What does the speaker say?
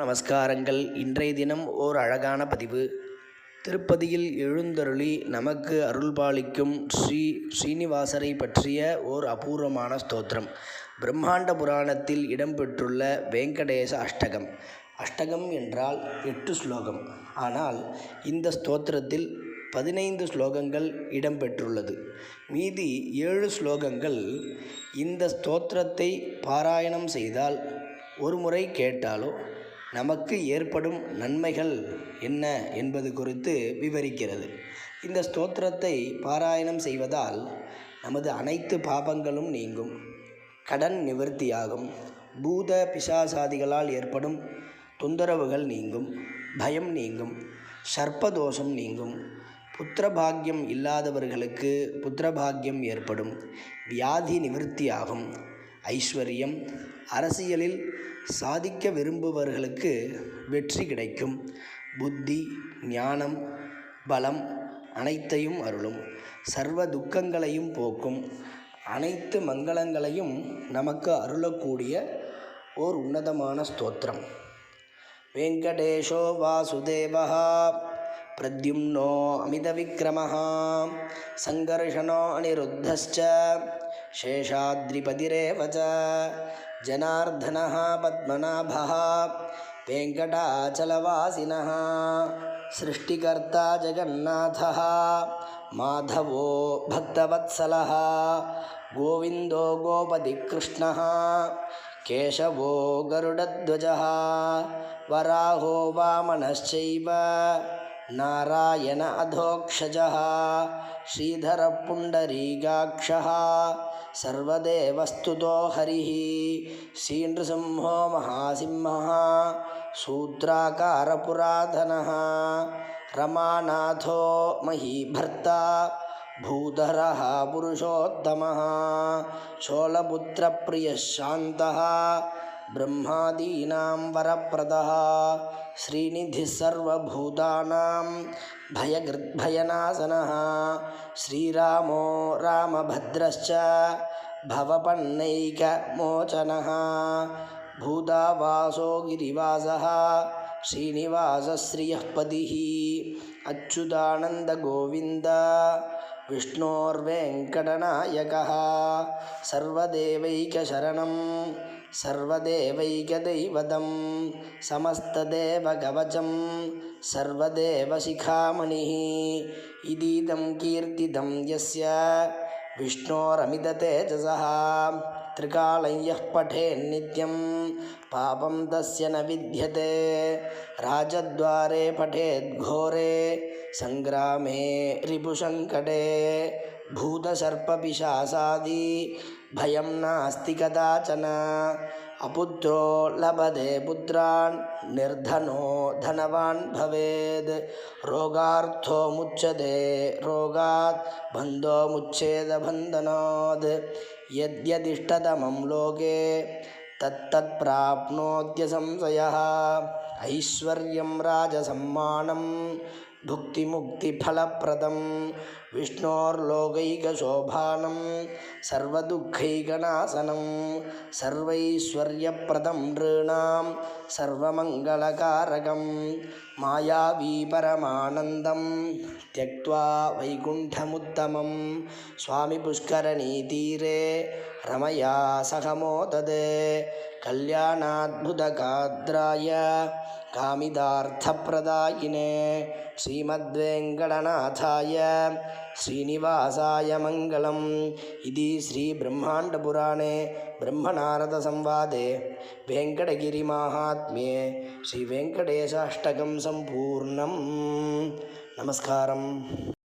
நமஸ்காரங்கள். இன்றைய தினம் ஓர் அழகான பதிவு. திருப்பதியில் எழுந்தருளி நமக்கு அருள்பாலிக்கும் ஸ்ரீ ஸ்ரீனிவாசரை பற்றிய ஓர் அபூர்வமான ஸ்தோத்திரம். பிரம்மாண்ட புராணத்தில் இடம்பெற்றுள்ள வெங்கடேச அஷ்டகம். அஷ்டகம் என்றால் எட்டு ஸ்லோகம். ஆனால் இந்த ஸ்தோத்திரத்தில் பதினைந்து ஸ்லோகங்கள் இடம்பெற்றுள்ளது. மீதி ஏழு ஸ்லோகங்கள் இந்த ஸ்தோத்திரத்தை பாராயணம் செய்தால் ஒரு முறை கேட்டாலோ நமக்கு ஏற்படும் நன்மைகள் என்ன என்பது குறித்து விவரிக்கிறது. இந்த ஸ்தோத்திரத்தை பாராயணம் செய்வதால் நமது அனைத்து பாபங்களும் நீங்கும். கடன் நிவர்த்தியாகும். பூத பிசாசாதிகளால் ஏற்படும் தொந்தரவுகள் நீங்கும். பயம் நீங்கும். சர்ப்பதோஷம் நீங்கும். புத்திரபாகியம் இல்லாதவர்களுக்கு புத்திரபாகியம் ஏற்படும். வியாதி நிவர்த்தியாகும். ஐஸ்வர்யம் அரசியலில் சாதிக்க விரும்புபவர்களுக்கு வெற்றி கிடைக்கும். புத்தி ஞானம் பலம் அனைத்தையும் அருளும். சர்வ துக்கங்களையும் போக்கும். அனைத்து மங்களங்களையும் நமக்கு அருளக்கூடிய ஓர் உன்னதமான ஸ்தோத்திரம். வெங்கடேஷோ வாசுதேவா प्रद्युम्नो अमितविक्रमः सङ्कर्षणो अनिरुद्धश्च शेषाद्रिपतिरेव च जनार्दनः पद्मनाभः वेङ्कटाचलवासिनः सृष्टिकर्ता जगन्नाथः माधवो भक्तवत्सलः गोविन्दो गोपतिकृष्णः केशवो गरुडध्वजः वराहो वामनश्चैव नारायण अधोक्षजः श्रीधरपुण्डरीकाक्षः सर्वदेवस्तुतो हरिः श्रीनृसिंहो महासिंहः सूत्राकारपुरातनः रमानाथो महीभर्ता भूधरः पुरुषोत्तमः शोलपुत्रप्रियः शान्तः ब्रह्मादीनां वरप्रदः श्रीनिधिः सर्वभूतानां भयकृद्भयनाशनः श्रीरामो रामभद्रश्च भवपन्नैकमोचनः भूतावासो गिरिवासः श्रीनिवासश्रियः पतिः अच्युतानन्दगोविन्द विष्णोर्वेङ्कटनायकः सर्वदेवैकशरणं सर्वदेवैकदैवतं समस्तदेवकवचं सर्वदेवशिखामणिः। इदीदं कीर्तितं यस्य विष्णोरमिततेजसः। त्रिकालं यः पठेन्नित्यं पापं तस्य न विद्यते। राजद्वारे पठेद्घोरे सङ्ग्रामे रिपुसङ्कटे भूतसर्पपिशासादि भयं नास्ति कदाचन। अपुत्रो लभते पुत्रान् निर्धनो धनवान् भवेद्। रोगार्थो मुच्यते रोगात् बन्धो मुच्छेदबन्धनात् यद्यदिष्टतमं लोके तत्तत्प्राप्नोत्यसंशयः ऐश्वर्यं राजसम्मानं भुक्तिमुक्तिफलप्रदं विष्णोर्लोकैकशोभानं सर्वदुःखैकनाशनं सर्वैश्वर्यप्रदं नृणां सर्वमङ्गलकारकं मायावी परमानन्दं त्यक्त्वा वैकुण्ठमुत्तमं स्वामिपुष्करणीतीरे रमया सह मोदते कल्याणाद्भुतगात्राय कामिदार्थप्रदायिने श्रीमद्वेङ्कटनाथाय श्रीनिवासाय मङ्गलम् इति श्रीब्रह्माण्डपुराणे ब्रह्मनारदसंवादे वेङ्कटगिरिमाहात्म्ये श्रीवेङ्कटेशाष्टकं सम्पूर्णं नमस्कारम्